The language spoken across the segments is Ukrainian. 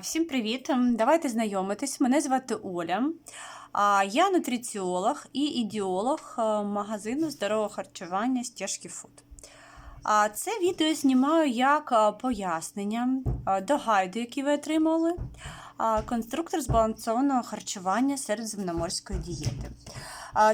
Всім привіт! Давайте знайомитись. Мене звати Оля. Я нутриціолог і ідеолог е, магазину здорового харчування Стежки Фуд. Це відео знімаю як е, пояснення е, до гайду, який ви отримали. Конструктор збалансованого харчування середземноморської дієти.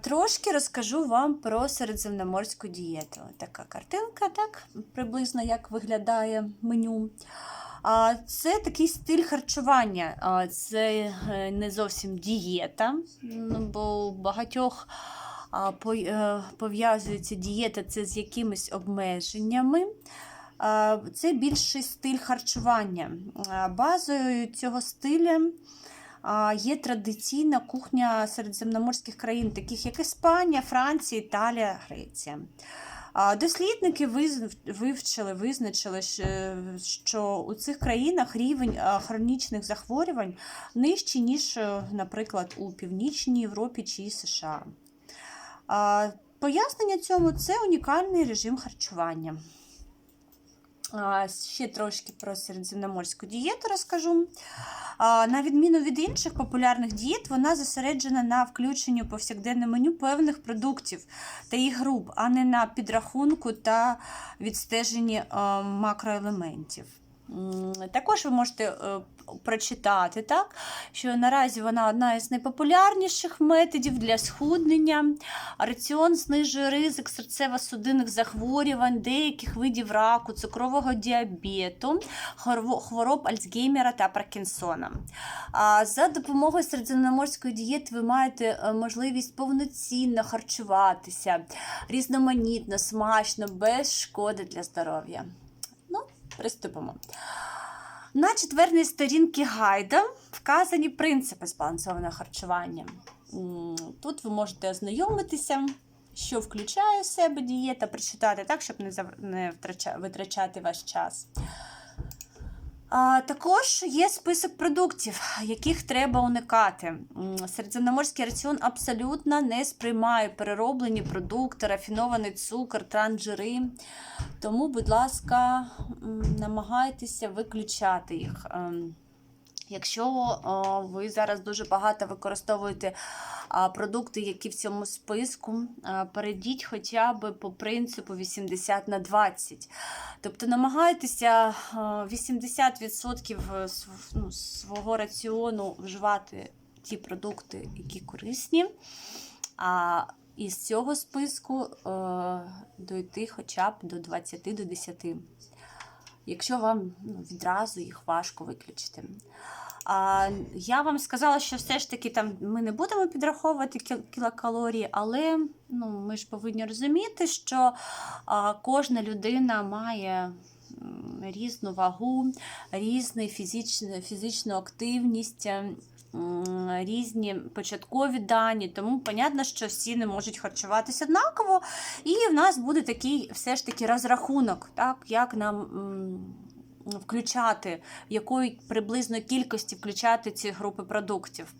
Трошки розкажу вам про середземноморську дієту. Така картинка, так, приблизно як виглядає меню. Це такий стиль харчування. Це е, не зовсім дієта, ну, бо у багатьох е, пов'язується дієта це з якимись обмеженнями. Це більший стиль харчування. Базою цього стиля є традиційна кухня середземноморських країн, таких як Іспанія, Франція, Італія, Греція. Дослідники вивчили, визначили, що- що у цих країнах рівень хронічних захворювань нижчий, ніж, е, наприклад, у Північній Європі чи США. Пояснення цьому це унікальний режим харчування. Ще трошки про середземноморську дієту розкажу. На відміну від інших популярних дієт, вона зосереджена на включенні повсякденне меню певних продуктів та їх груп, а не на підрахунку та відстеженні макроелементів. Також ви можете е, прочитати, так, що наразі вона одна із найпопулярніших методів для схуднення. Раціон знижує ризик серцево-судинних захворювань, деяких видів раку, цукрового діабету, хвороб Альцгеймера та Паркінсона. За допомогою середземноморської дієти ви маєте е, можливість повноцінно харчуватися, різноманітно, смачно, без шкоди для здоров'я. Ну, приступимо. На четвертій сторінці гайда вказані принципи збалансованого харчування. Тут ви можете ознайомитися, що включає в себе дієта, прочитати так, щоб не, витрачати ваш час. Також є список продуктів, яких треба уникати. Середземноморський раціон абсолютно не сприймає перероблені продукти, рафінований цукор, транжири. Тому, будь ласка, намагайтеся виключати їх. Якщо ви зараз дуже багато використовуєте продукти, які в цьому списку, перейдіть хоча б по принципу 80 на 20. Тобто намагайтеся а, 80% ну, свого раціону вживати ті продукти, які корисні. А із цього списку е, дойти хоча б до 20 до 10 якщо вам ну, відразу їх важко виключити. А, я вам сказала, що все ж таки там ми не будемо підраховувати кілокалорії, але ну, ми ж повинні розуміти, що а, кожна людина має різну вагу, різну фізичну, фізичну активність. Різні початкові дані, тому понятно, що всі не можуть харчуватися однаково, і в нас буде такий все ж таки розрахунок, так, як нам включати, якої приблизно кількості включати ці групи продуктів.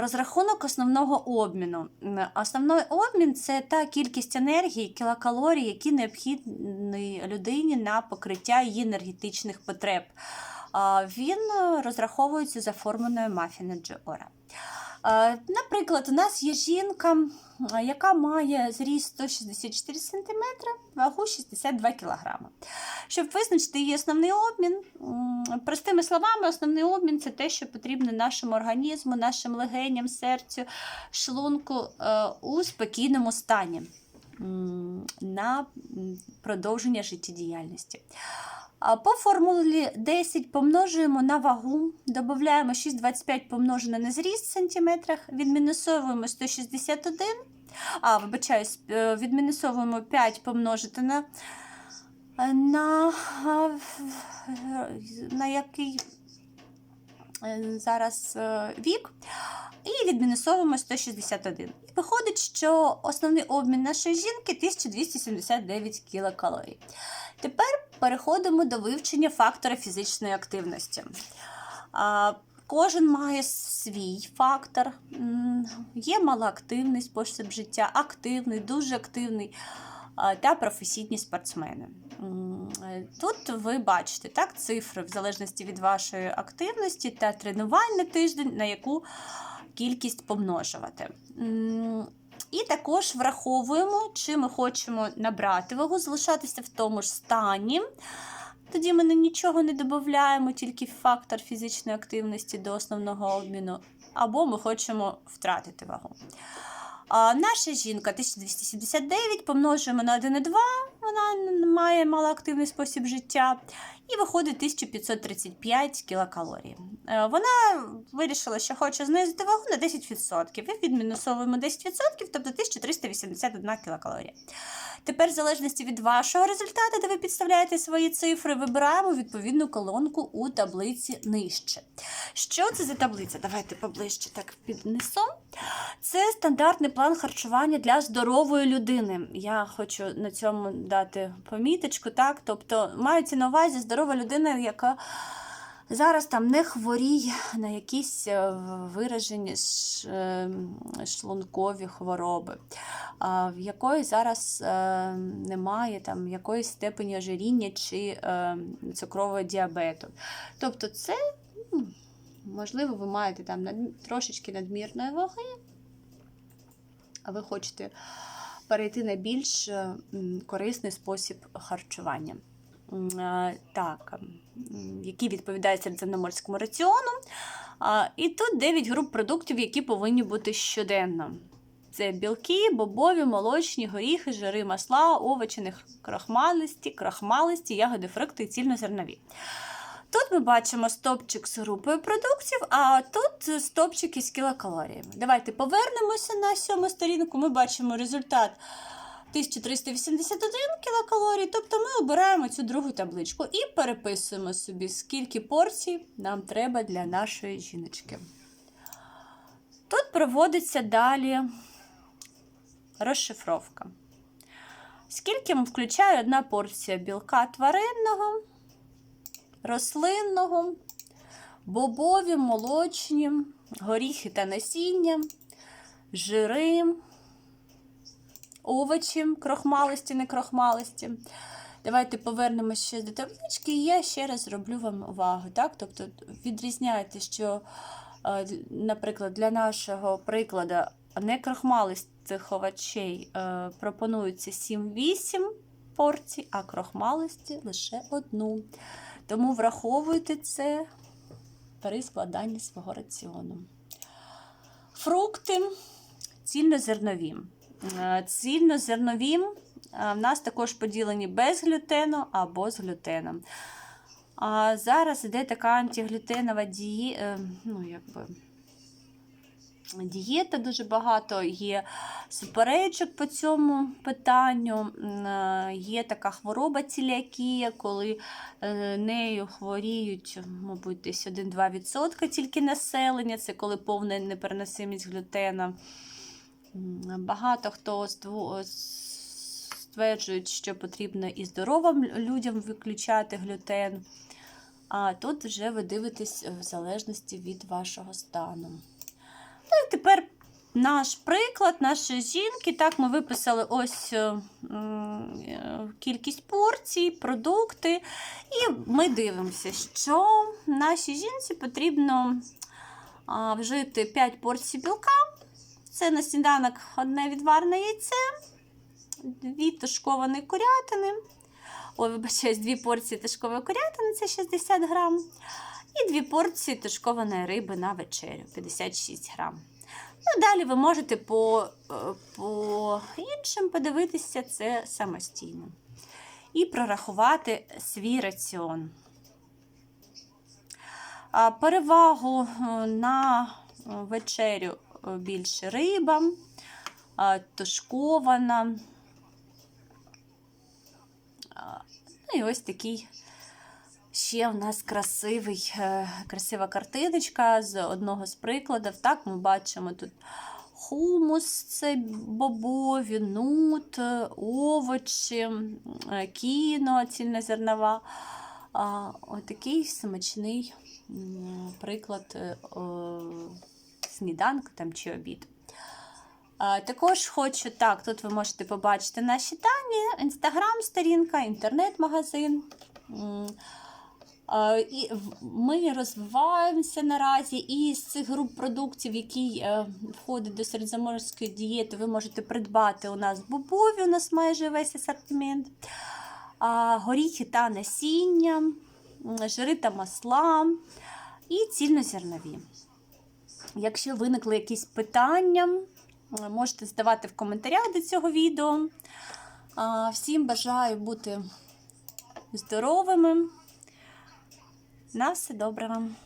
Розрахунок основного обміну. Основний обмін це та кількість енергії, кілокалорій, які необхідні людині на покриття її енергетичних потреб. Він розраховується за формулою Мафіна Джеора. Е, Наприклад, у нас є жінка, яка має зріст 164 см, вагу 62 кг. Щоб визначити її основний обмін, простими словами, основний обмін це те, що потрібно нашому організму, нашим легеням, серцю, шлунку е, у спокійному стані на продовження життєдіяльності. По формулі 10 помножуємо на вагу, додаємо 6,25 помножене на зріст в сантиметрах, відмінусовуємо 161, а, вибачаюсь, е, відмінусовуємо 5 помножити на, на, на який е, зараз е, вік, і відмінусовуємо 161. І виходить, що основний обмін нашої жінки 1279 кілокалорій. Тепер переходимо до вивчення фактора фізичної активності. Кожен має свій фактор. Є малоактивний спосіб життя, активний, дуже активний. А, та професійні спортсмени. Е, Тут ви бачите так, цифри в залежності від вашої активності та тренувань на тиждень, на яку кількість помножувати. І також враховуємо, чи ми хочемо набрати вагу, залишатися в тому ж стані. Тоді ми нічого не додаємо, тільки фактор фізичної активності до основного обміну, або ми хочемо втратити вагу. А наша жінка 1279 помножуємо на 1,2, вона має малоактивний спосіб життя, і виходить 1535 кілокалорій. Е, Вона вирішила, що хоче знизити вагу на 10%, і відмінусовуємо 10%, тобто 1381 кілокалорія. Тепер, в залежності від вашого результату, де ви підставляєте свої цифри, вибираємо відповідну колонку у таблиці нижче. Що це за таблиця? Давайте поближче так піднесу. Це стандартний план харчування для здорової людини. Я хочу на цьому дати поміточку. Так? Тобто мається на увазі здорова людина, яка зараз там не хворіє на якісь е, виражені е, шлункові хвороби, в якої зараз е, немає там якоїсь степені ожиріння чи е, цукрового діабету. Тобто, це ну, можливо, ви маєте там трошечки надмірної ваги, а ви хочете перейти на більш е, корисний спосіб харчування. Е, Так, м, який відповідає середземноморському раціону. І тут 9 груп продуктів, які повинні бути щоденно. Це білки, бобові, молочні, горіхи, жири, масла, овочі, крахмалисті, крахмалисті, ягоди, фрукти і цільнозернові. Тут ми бачимо стопчик з групою продуктів, а тут стопчик із кілокалоріями. Давайте повернемося на сьому сторінку. Ми бачимо результат 1381 кілокалорій, тобто ми обираємо цю другу табличку і переписуємо собі, скільки порцій нам треба для нашої жіночки. Тут проводиться далі розшифровка. Скільки включає одна порція білка тваринного, рослинного, бобові, молочні, горіхи та насіння, жири, овочі, крохмалисті, не крохмалисті. Давайте повернемося ще до таблички, і я ще раз зроблю вам увагу. Так? Тобто відрізняйте, що, е, наприклад, для нашого прикладу некрахмалистих овочей е, пропонується 7-8 порцій, а крохмалисті лише одну. Тому враховуйте це при складанні свого раціону. Фрукти цільнозернові. Е, Цільнозернові е, в нас також поділені без глютену або з глютеном. А зараз іде така антиглютенова діє, е, ну, якби, дієта, дуже багато є суперечок по цьому питанню. Е, Є така хвороба целіакія, коли е, нею хворіють, мабуть, десь 1-2% тільки населення, це коли повна непереносимість глютена. Багато хто стверджують, що потрібно і здоровим людям виключати глютен. А тут вже ви дивитесь в залежності від вашого стану. Наш приклад нашої жінки. Так, ми виписали ось е, е, кількість порцій, продукти. І ми дивимося, що нашій жінці потрібно вжити 5 порцій білка. Це на сніданок одне відварне яйце, дві тушковані курятини. Ой, вибачаюсь, дві порції тушкової курятини це 60 грам. І дві порції тушкованої риби на вечерю 56 грам. Ну, далі ви можете по, е, по іншим подивитися це самостійно. І прорахувати свій раціон. Перевагу е, на вечерю е, більше риба, тушкована. Ну і ось такий ще в нас красивий, е, красива картиночка з одного з прикладів. Так, ми бачимо тут хумус, це бобові, нут, е, овочі, е, кіно, цільнозернова. Отакий смачний приклад сніданку там, чи обід. Також хочу, так, тут ви можете побачити наші дані, інстаграм-сторінка, інтернет-магазин. І ми розвиваємося наразі, і з цих груп продуктів, які е, входять до середземноморської дієти, ви можете придбати у нас бобові, у нас майже весь асортимент, горіхи та насіння, жири та масла і цільнозернові. Якщо виникли якісь питання, е, можете задавати в коментарях до цього відео. Всім бажаю бути здоровими. На все добре вам.